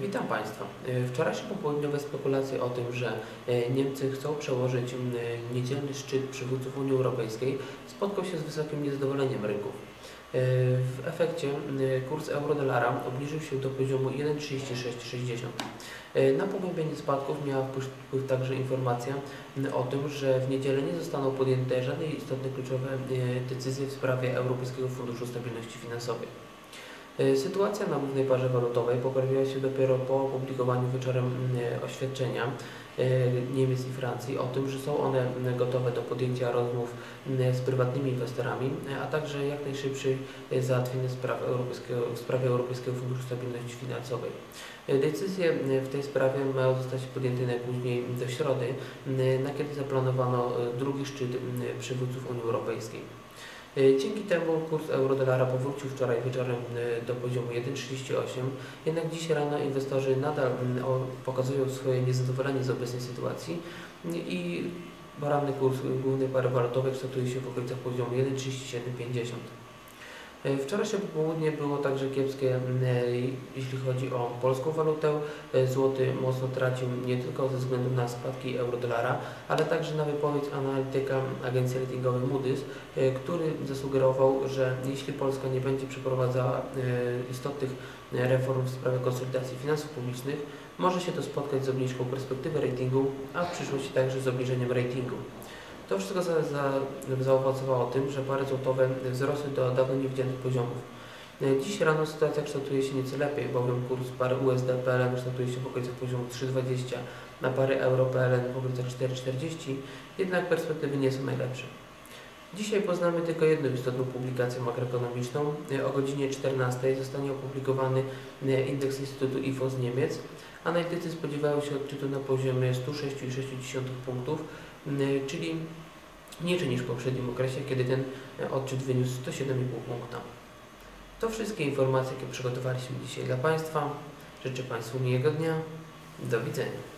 Witam Państwa. E, Wczorajsze popołudniowe spekulacje o tym, że e, Niemcy chcą przełożyć m, niedzielny szczyt przywódców Unii Europejskiej spotkał się z wysokim niezadowoleniem rynków. E, W efekcie kurs euro-dolara obniżył się do poziomu 1,3660. E, Na pogłębienie spadków miała wpływ także informacja o tym, że w niedzielę nie zostaną podjęte żadne istotne kluczowe e, decyzje w sprawie Europejskiego Funduszu Stabilności Finansowej. E, Sytuacja na głównej parze walutowej poprawiła się dopiero po opublikowaniu wieczorem mm, oświadczenia e, Niemiec i Francji o tym, że są one mm, gotowe do podjęcia rozmów mm, z prywatnymi inwestorami, a także jak najszybciej e, załatwienie spraw w sprawie Europejskiego Funduszu Stabilności Finansowej. Decyzje w tej sprawie mają zostać podjęte najpóźniej do środy, na kiedy zaplanowano drugi szczyt przywódców Unii Europejskiej. E, Dzięki temu kurs euro-dolara powrócił wczoraj wieczorem e, do poziomu 1,38, jednak dziś rano inwestorzy nadal mm, pokazują swoje niezadowolenie z obecnej sytuacji i poranny kurs głównej pary walutowej kształtuje się w okolicach poziomu 1,3750. E, Wczorajsze popołudnie było także kiepskie, e, jeśli chodzi o polską walutę. E, Złoty mocno tracił nie tylko ze względu na spadki euro-dolara, ale także na wypowiedź analityka agencji ratingowej Moody's, który zasugerował, że jeśli Polska nie będzie przeprowadzała istotnych reform w sprawie konsolidacji finansów publicznych, może się to spotkać z obniżką perspektywy ratingu, a w przyszłości także z obniżeniem ratingu. To wszystko za, za, zaowocowało tym, że pary złotowe wzrosły do dawno niewidzianych poziomów. Dziś rano sytuacja kształtuje się nieco lepiej, bowiem kurs pary USD PLN kształtuje się w okolicach poziomu 3,20, na pary euro PLN w okolicach 4,40, jednak perspektywy nie są najlepsze. Dzisiaj poznamy tylko jedną istotną publikację makroekonomiczną. E, O godzinie 14 zostanie opublikowany e, indeks Instytutu IFO z Niemiec. Analitycy spodziewają się odczytu na poziomie 106,6 punktów, m, czyli niżej niż w poprzednim okresie, kiedy ten e, odczyt wyniósł 107,5 punkta. To wszystkie informacje, jakie przygotowaliśmy dzisiaj dla Państwa. Życzę Państwu miłego dnia. Do widzenia.